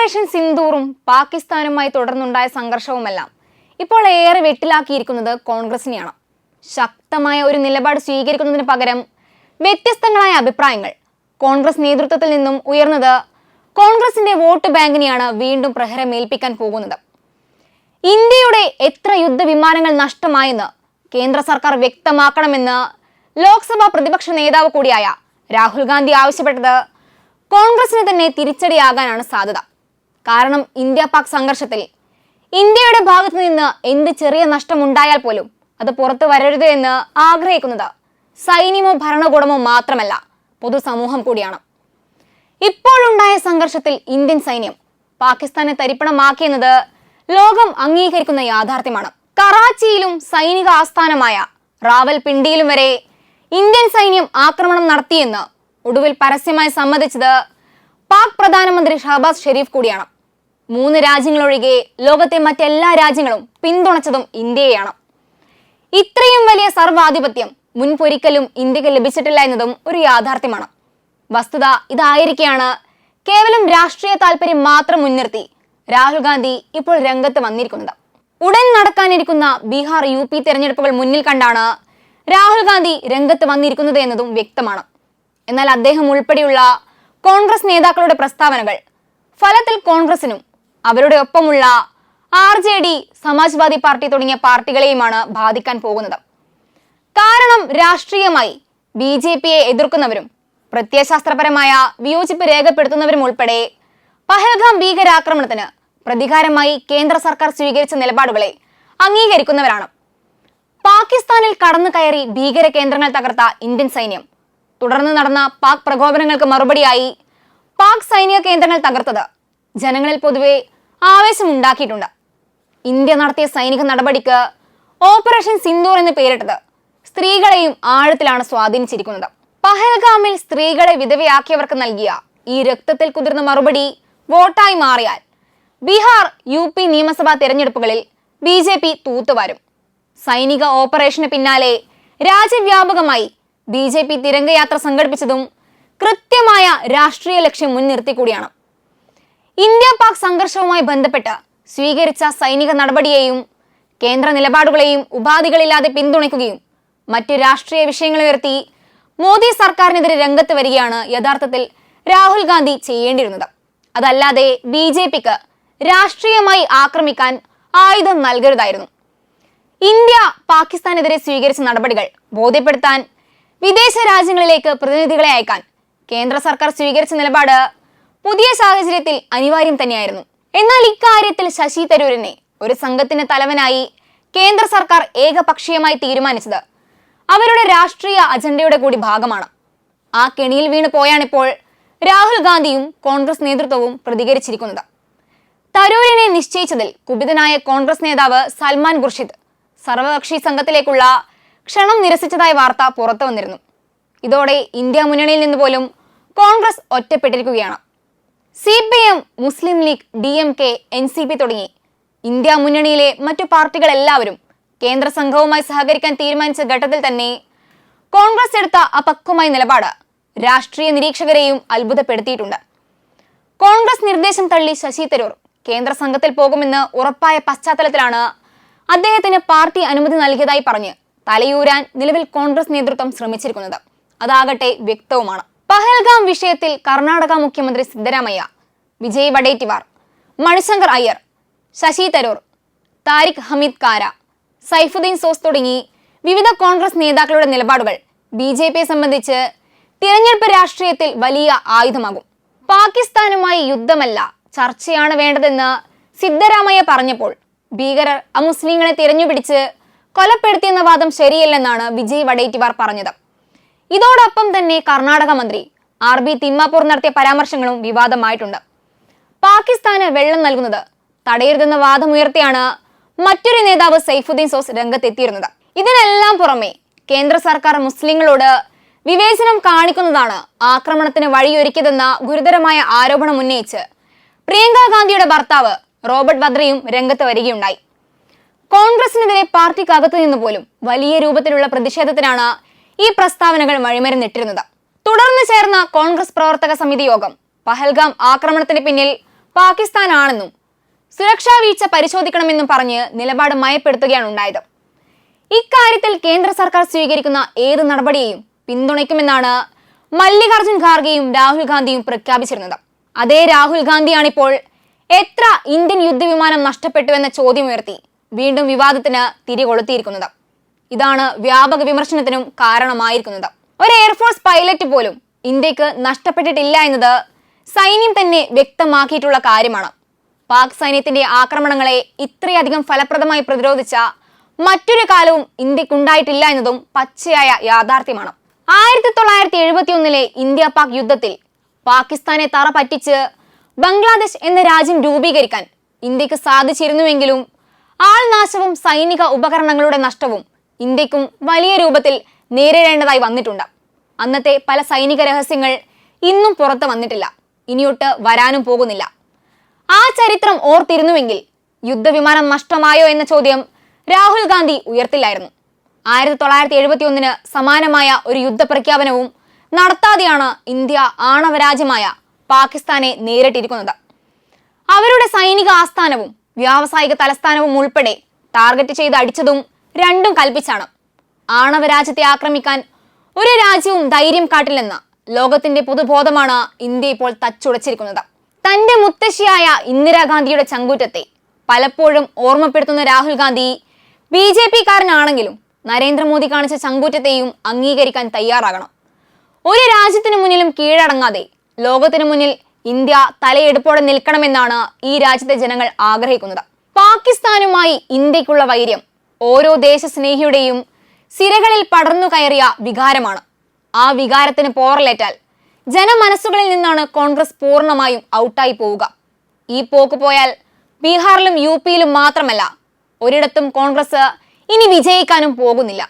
Operation സിന്ദൂറും പാകിസ്ഥാനുമായി തുടർന്നുണ്ടായ സംഘർഷവുമെല്ലാം ഇപ്പോൾ ഏറെ വെട്ടിലാക്കിയിരിക്കുന്നത് കോൺഗ്രസിനെയാണ്. ശക്തമായ ഒരു നിലപാട് സ്വീകരിക്കുന്നതിന് പകരം വ്യത്യസ്തങ്ങളായ അഭിപ്രായങ്ങൾ കോൺഗ്രസ് നേതൃത്വത്തിൽ നിന്നും ഉയർന്നത് കോൺഗ്രസിന്റെ വോട്ട് ബാങ്കിനെയാണ് വീണ്ടും പ്രഹരമേൽപ്പിക്കാൻ പോകുന്നത്. ഇന്ത്യയുടെ എത്ര യുദ്ധവിമാനങ്ങൾ നഷ്ടമായെന്ന് കേന്ദ്ര സർക്കാർ വ്യക്തമാക്കണമെന്ന് ലോക്സഭാ പ്രതിപക്ഷ നേതാവ് കൂടിയായ രാഹുൽ ഗാന്ധി ആവശ്യപ്പെട്ടത് കോൺഗ്രസിന് തന്നെ തിരിച്ചടിയാകാനാണ് സാധ്യത. കാരണം ഇന്ത്യ പാക് സംഘർഷത്തിൽ. ഇന്ത്യയുടെ ഭാഗത്തു നിന്ന് എന്ത് ചെറിയ നഷ്ടമുണ്ടായാൽ പോലും അത് പുറത്തു വരരുത് എന്ന് ആഗ്രഹിക്കുന്നത് സൈന്യമോ ഭരണകൂടമോ മാത്രമല്ല പൊതുസമൂഹം കൂടിയാണ്. ഇപ്പോഴുണ്ടായ സംഘർഷത്തിൽ ഇന്ത്യൻ സൈന്യം പാകിസ്ഥാനെ തരിപ്പണമാക്കിയെന്നത് ലോകം അംഗീകരിക്കുന്ന യാഥാർത്ഥ്യമാണ്. കറാച്ചിയിലും സൈനിക ആസ്ഥാനമായ റാവൽപിണ്ടിയിലും വരെ ഇന്ത്യൻ സൈന്യം ആക്രമണം നടത്തിയെന്ന് ഒടുവിൽ പരസ്യമായി സമ്മതിച്ചത് പാക് പ്രധാനമന്ത്രി ഷഹബാസ് ഷെരീഫ് കൂടിയാണ്. മൂന്ന് രാജ്യങ്ങളൊഴികെ ലോകത്തെ മറ്റെല്ലാ രാജ്യങ്ങളും പിന്തുണച്ചതും ഇന്ത്യയെയാണ്. ഇത്രയും വലിയ സർവാധിപത്യം മുൻപൊരിക്കലും ഇന്ത്യയ്ക്ക് ലഭിച്ചിട്ടില്ല എന്നതും ഒരു യാഥാർത്ഥ്യമാണ്. വസ്തുത ഇതായിരിക്കെയാണ് കേവലം രാഷ്ട്രീയ താല്പര്യം മാത്രം മുൻനിർത്തി രാഹുൽ ഗാന്ധി ഇപ്പോൾ രംഗത്ത് വന്നിരിക്കുന്നത്. ഉടൻ നടക്കാനിരിക്കുന്ന ബീഹാർ യു പി തെരഞ്ഞെടുപ്പുകൾ മുന്നിൽ കണ്ടാണ് രാഹുൽ ഗാന്ധി രംഗത്ത് വന്നിരിക്കുന്നത് എന്നതും വ്യക്തമാണ്. എന്നാൽ അദ്ദേഹം ഉൾപ്പെടെയുള്ള കോൺഗ്രസ് നേതാക്കളുടെ പ്രസ്താവനകൾ ഫലത്തിൽ കോൺഗ്രസിനും അവരുടെ ഒപ്പമുള്ള R J D Samajwadi party തുടങ്ങിയ പാർട്ടികളെയുമാണ് ബാധിക്കാൻ പോകുന്നത്. കാരണം രാഷ്ട്രീയമായി ബി ജെ പിയെ എതിർക്കുന്നവരും പ്രത്യയശാസ്ത്രപരമായ വിയോജിപ്പ് രേഖപ്പെടുത്തുന്നവരും ഉൾപ്പെടെ പഹൽഗാം ഭീകരാക്രമണത്തിന് പ്രതികാരമായി കേന്ദ്ര സർക്കാർ സ്വീകരിച്ച നിലപാടുകളെ അംഗീകരിക്കുന്നവരാണ്. പാകിസ്ഥാനിൽ കടന്നു കയറി ഭീകര കേന്ദ്രങ്ങൾ തകർത്ത ഇന്ത്യൻ സൈന്യം. തുടർന്ന് നടന്ന പാക് പ്രകോപനങ്ങൾക്ക് മറുപടിയായി പാക് സൈനിക കേന്ദ്രങ്ങൾ തകർത്തത് ജനങ്ങളിൽ പൊതുവെ ആവേശമുണ്ടാക്കിയിട്ടുണ്ട്. ഇന്ത്യ നടത്തിയ സൈനിക നടപടിക്ക് ഓപ്പറേഷൻ സിന്ദൂർ എന്ന് പേരിട്ടത് സ്ത്രീകളെയും ആഴത്തിലാണ് സ്വാധീനിച്ചിരിക്കുന്നത്. പഹൽഗാമിൽ സ്ത്രീകളെ വിധവയാക്കിയവർക്ക് നൽകിയ ഈ രക്തത്തിൽ കുതിർന്ന മറുപടി വോട്ടായി മാറിയാൽ ബീഹാർ യു പി നിയമസഭാ തെരഞ്ഞെടുപ്പുകളിൽ ബി ജെ പി തൂത്തുവാരും സൈനിക ഓപ്പറേഷന് പിന്നാലെ രാജ്യവ്യാപകമായി ബി ജെ പി തിരംഗയാത്ര സംഘടിപ്പിച്ചതും കൃത്യമായ രാഷ്ട്രീയ ലക്ഷ്യം മുൻനിർത്തി കൂടിയാണ് ഇന്ത്യ പാക് സംഘർഷവുമായി ബന്ധപ്പെട്ട് സ്വീകരിച്ച സൈനിക നടപടിയെയും കേന്ദ്ര നിലപാടുകളെയും ഉപാധികളില്ലാതെ പിന്തുണയ്ക്കുകയും മറ്റ് രാഷ്ട്രീയ വിഷയങ്ങൾ ഉയർത്തി മോദി സർക്കാരിനെതിരെ രംഗത്ത് വരികയാണ് യഥാർത്ഥത്തിൽ രാഹുൽ ഗാന്ധി ചെയ്യേണ്ടിയിരുന്നത്. അതല്ലാതെ ബി ജെ പിക്ക് രാഷ്ട്രീയമായി ആക്രമിക്കാൻ ആയുധം നൽകരുതായിരുന്നു. ഇന്ത്യ പാകിസ്ഥാനെതിരെ സ്വീകരിച്ച നടപടികൾ ബോധ്യപ്പെടുത്താൻ വിദേശ രാജ്യങ്ങളിലേക്ക് പ്രതിനിധികളെ അയക്കാൻ കേന്ദ്ര സർക്കാർ സ്വീകരിച്ച നിലപാട് പുതിയ സാഹചര്യത്തിൽ അനിവാര്യം തന്നെയായിരുന്നു. എന്നാൽ ഇക്കാര്യത്തിൽ ശശി തരൂരിനെ ഒരു സംഘത്തിന് തലവനായി കേന്ദ്ര സർക്കാർ ഏകപക്ഷീയമായി തീരുമാനിച്ചത് അവരുടെ രാഷ്ട്രീയ അജണ്ടയുടെ കൂടി ഭാഗമാണ്. ആ കെണിയിൽ വീണ് പോയാണിപ്പോൾ രാഹുൽ ഗാന്ധിയും കോൺഗ്രസ് നേതൃത്വവും പ്രതികരിച്ചിരിക്കുന്നത്. തരൂരിനെ നിശ്ചയിച്ചതിൽ കുപിതനായ കോൺഗ്രസ് നേതാവ് സൽമാൻ ഖുർഷിദ് സർവകക്ഷി സംഘത്തിലേക്കുള്ള ക്ഷണം നിരസിച്ചതായ വാർത്ത പുറത്തു വന്നിരുന്നു. ഇതോടെ ഇന്ത്യ മുന്നണിയിൽ നിന്ന് പോലും Congress ഒറ്റപ്പെട്ടിരിക്കുകയാണ്. C P M Muslim league D M K N C P തുടങ്ങി ഇന്ത്യ മുന്നണിയിലെ മറ്റു പാർട്ടികളെല്ലാവരും കേന്ദ്ര സംഘവുമായി സഹകരിക്കാൻ തീരുമാനിച്ച ഘട്ടത്തിൽ തന്നെ കോൺഗ്രസ് എടുത്ത അപക്വമായ നിലപാട് രാഷ്ട്രീയ നിരീക്ഷകരെയും അത്ഭുതപ്പെടുത്തിയിട്ടുണ്ട്. കോൺഗ്രസ് നിർദ്ദേശം തള്ളി ശശി തരൂർ കേന്ദ്ര സംഘത്തിൽ പോകുമെന്ന് ഉറപ്പായ പശ്ചാത്തലത്തിലാണ് അദ്ദേഹത്തിന് പാർട്ടി അനുമതി നൽകിയതായി പറഞ്ഞ് തലയൂരാൻ നിലവിൽ കോൺഗ്രസ് നേതൃത്വം ശ്രമിച്ചിരിക്കുന്നത്. അതാകട്ടെ വ്യക്തവുമാണ്. പഹൽഗാം വിഷയത്തിൽ കർണാടക മുഖ്യമന്ത്രി സിദ്ധരാമയ്യ വിജയ് വഡേറ്റിവാർ മണിശങ്കർ അയ്യർ ശശി തരൂർ താരിഖ് ഹമീദ് കാര സൈഫുദ്ദീൻ സോസ് തുടങ്ങി വിവിധ കോൺഗ്രസ് നേതാക്കളുടെ നിലപാടുകൾ ബി ജെ പിയെ സംബന്ധിച്ച് തിരഞ്ഞെടുപ്പ് രാഷ്ട്രീയത്തിൽ വലിയ ആയുധമാകും. പാകിസ്ഥാനുമായി യുദ്ധമല്ല ചർച്ചയാണ് വേണ്ടതെന്ന് സിദ്ധരാമയ്യ പറഞ്ഞപ്പോൾ ഭീകരർ അമുസ്ലിങ്ങളെ തിരഞ്ഞുപിടിച്ച് കൊലപ്പെടുത്തിയെന്ന വാദം ശരിയല്ലെന്നാണ് വിജയ് വഡേറ്റിവാർ പറഞ്ഞത്. ഇതോടൊപ്പം തന്നെ കർണാടക മന്ത്രി ആർ ബി തിമ്മാപൂർ നടത്തിയ പരാമർശങ്ങളും വിവാദമായിട്ടുണ്ട്. പാകിസ്ഥാന് വെള്ളം നൽകുന്നത് തടയരുതെന്ന വാദമുയർത്തിയാണ് മറ്റൊരു നേതാവ് സൈഫുദ്ദീൻ സോസ് രംഗത്തെത്തിയിരുന്നത്. ഇതിനെല്ലാം പുറമെ കേന്ദ്ര സർക്കാർ മുസ്ലിങ്ങളോട് വിവേചനം കാണിക്കുന്നതാണ് ആക്രമണത്തിന് വഴിയൊരുക്കിയതെന്ന ഗുരുതരമായ ആരോപണം ഉന്നയിച്ച് പ്രിയങ്ക ഗാന്ധിയുടെ ഭർത്താവ് റോബർട്ട് വദ്രയും രംഗത്ത് വരികയുണ്ടായി. കോൺഗ്രസിനെതിരെ പാർട്ടിക്കകത്തു നിന്ന് പോലും വലിയ രൂപത്തിലുള്ള പ്രതിഷേധത്തിനാണ് ഈ പ്രസ്താവനകൾ വഴിമരുന്നിട്ടിരുന്നത്. തുടർന്ന് ചേർന്ന കോൺഗ്രസ് പ്രവർത്തക സമിതി യോഗം പഹൽഗാം ആക്രമണത്തിന് പിന്നിൽ പാകിസ്ഥാനാണെന്നും സുരക്ഷാ വീഴ്ച പരിശോധിക്കണമെന്നും പറഞ്ഞ് നിലപാട് മയപ്പെടുത്തുകയാണ് ഉണ്ടായത്. ഇക്കാര്യത്തിൽ കേന്ദ്ര സർക്കാർ സ്വീകരിക്കുന്ന ഏത് നടപടിയെയും പിന്തുണയ്ക്കുമെന്നാണ് മല്ലികാർജുൻ ഖാർഗെയും രാഹുൽ ഗാന്ധിയും പ്രഖ്യാപിച്ചിരുന്നത്. അതേ രാഹുൽ ഗാന്ധിയാണിപ്പോൾ എത്ര ഇന്ത്യൻ യുദ്ധവിമാനം നഷ്ടപ്പെട്ടു എന്ന ചോദ്യമുയർത്തി വീണ്ടും വിവാദത്തിന് തിരികൊളുത്തിയിരിക്കുന്നത്. ഇതാണ് വ്യാപക വിമർശനത്തിനും കാരണമായിരിക്കുന്നത്. ഒരു എയർഫോഴ്സ് പൈലറ്റ് പോലും ഇന്ത്യയ്ക്ക് നഷ്ടപ്പെട്ടിട്ടില്ല എന്നത് സൈന്യം തന്നെ വ്യക്തമാക്കിയിട്ടുള്ള കാര്യമാണ്. പാക് സൈന്യത്തിന്റെ ആക്രമണങ്ങളെ ഇത്രയധികം ഫലപ്രദമായി പ്രതിരോധിച്ച മറ്റൊരു കാലവും ഇന്ത്യക്കുണ്ടായിട്ടില്ല എന്നതും പച്ചയായ യാഥാർത്ഥ്യമാണ്. ആയിരത്തി തൊള്ളായിരത്തി എഴുപത്തി ഒന്നിലെ ഇന്ത്യ പാക് യുദ്ധത്തിൽ പാകിസ്ഥാനെ തറ പറ്റിച്ച് ബംഗ്ലാദേശ് എന്ന രാജ്യം രൂപീകരിക്കാൻ ഇന്ത്യയ്ക്ക് സാധിച്ചിരുന്നുവെങ്കിലും ആൾനാശവും സൈനിക ഉപകരണങ്ങളുടെ നഷ്ടവും ഇന്ത്യക്കും വലിയ രൂപത്തിൽ നേരിടേണ്ടതായി വന്നിട്ടുണ്ട്. അന്നത്തെ പല സൈനിക രഹസ്യങ്ങൾ ഇന്നും പുറത്തു വന്നിട്ടില്ല. ഇനിയൊട്ട് വരാനും പോകുന്നില്ല. ആ ചരിത്രം ഓർത്തിരുന്നുവെങ്കിൽ യുദ്ധവിമാനം നഷ്ടമായോ എന്ന ചോദ്യം രാഹുൽ ഗാന്ധി ഉയർത്തില്ലായിരുന്നു. ആയിരത്തി തൊള്ളായിരത്തി എഴുപത്തി ഒന്നിന് സമാനമായ ഒരു യുദ്ധ പ്രഖ്യാപനവും നടത്താതെയാണ് ഇന്ത്യ ആണവരാജ്യമായ പാകിസ്ഥാനെ നേരിട്ടിരിക്കുന്നത്. അവരുടെ സൈനിക ആസ്ഥാനവും വ്യാവസായിക തലസ്ഥാനവും ഉൾപ്പെടെ ടാർഗറ്റ് ചെയ്ത് അടിച്ചതും രണ്ടും കൽപ്പിച്ചാണ്. ആണവരാജ്യത്തെ ആക്രമിക്കാൻ ഒരു രാജ്യവും ധൈര്യം കാട്ടില്ലെന്ന ലോകത്തിന്റെ പൊതുബോധമാണ് ഇന്ത്യ ഇപ്പോൾ തച്ചുടച്ചിരിക്കുന്നത്. തന്റെ മുത്തശ്ശിയായ ഇന്ദിരാഗാന്ധിയുടെ ചങ്കൂറ്റത്തെ പലപ്പോഴും ഓർമ്മപ്പെടുത്തുന്ന Rahul Gandhi B J P കാരനാണെങ്കിലും Narendra Modi കാണിച്ച ചങ്കൂറ്റത്തെയും അംഗീകരിക്കാൻ തയ്യാറാകണം. ഒരു രാജ്യത്തിനു മുന്നിലും കീഴടങ്ങാതെ ലോകത്തിനു മുന്നിൽ ഇന്ത്യ തലയെടുപ്പോടെ നിൽക്കണമെന്നാണ് ഈ രാജ്യത്തെ ജനങ്ങൾ ആഗ്രഹിക്കുന്നത്. പാകിസ്ഥാനുമായി ഇന്ത്യക്കുള്ള വൈര്യം ഓരോ ദേശസ്നേഹിയുടെയും സിരകളിൽ പടർന്നു കയറിയ വികാരമാണ്. ആ വികാരത്തിന് പോറലേറ്റാൽ ജനമനസ്സുകളിൽ നിന്നാണ് കോൺഗ്രസ് പൂർണമായും ഔട്ടായി പോവുക. ഈ പോക്ക് പോയാൽ ബീഹാറിലും യു പിയിലും മാത്രമല്ല ഒരിടത്തും കോൺഗ്രസ് ഇനി വിജയിക്കാനും പോകുന്നില്ല.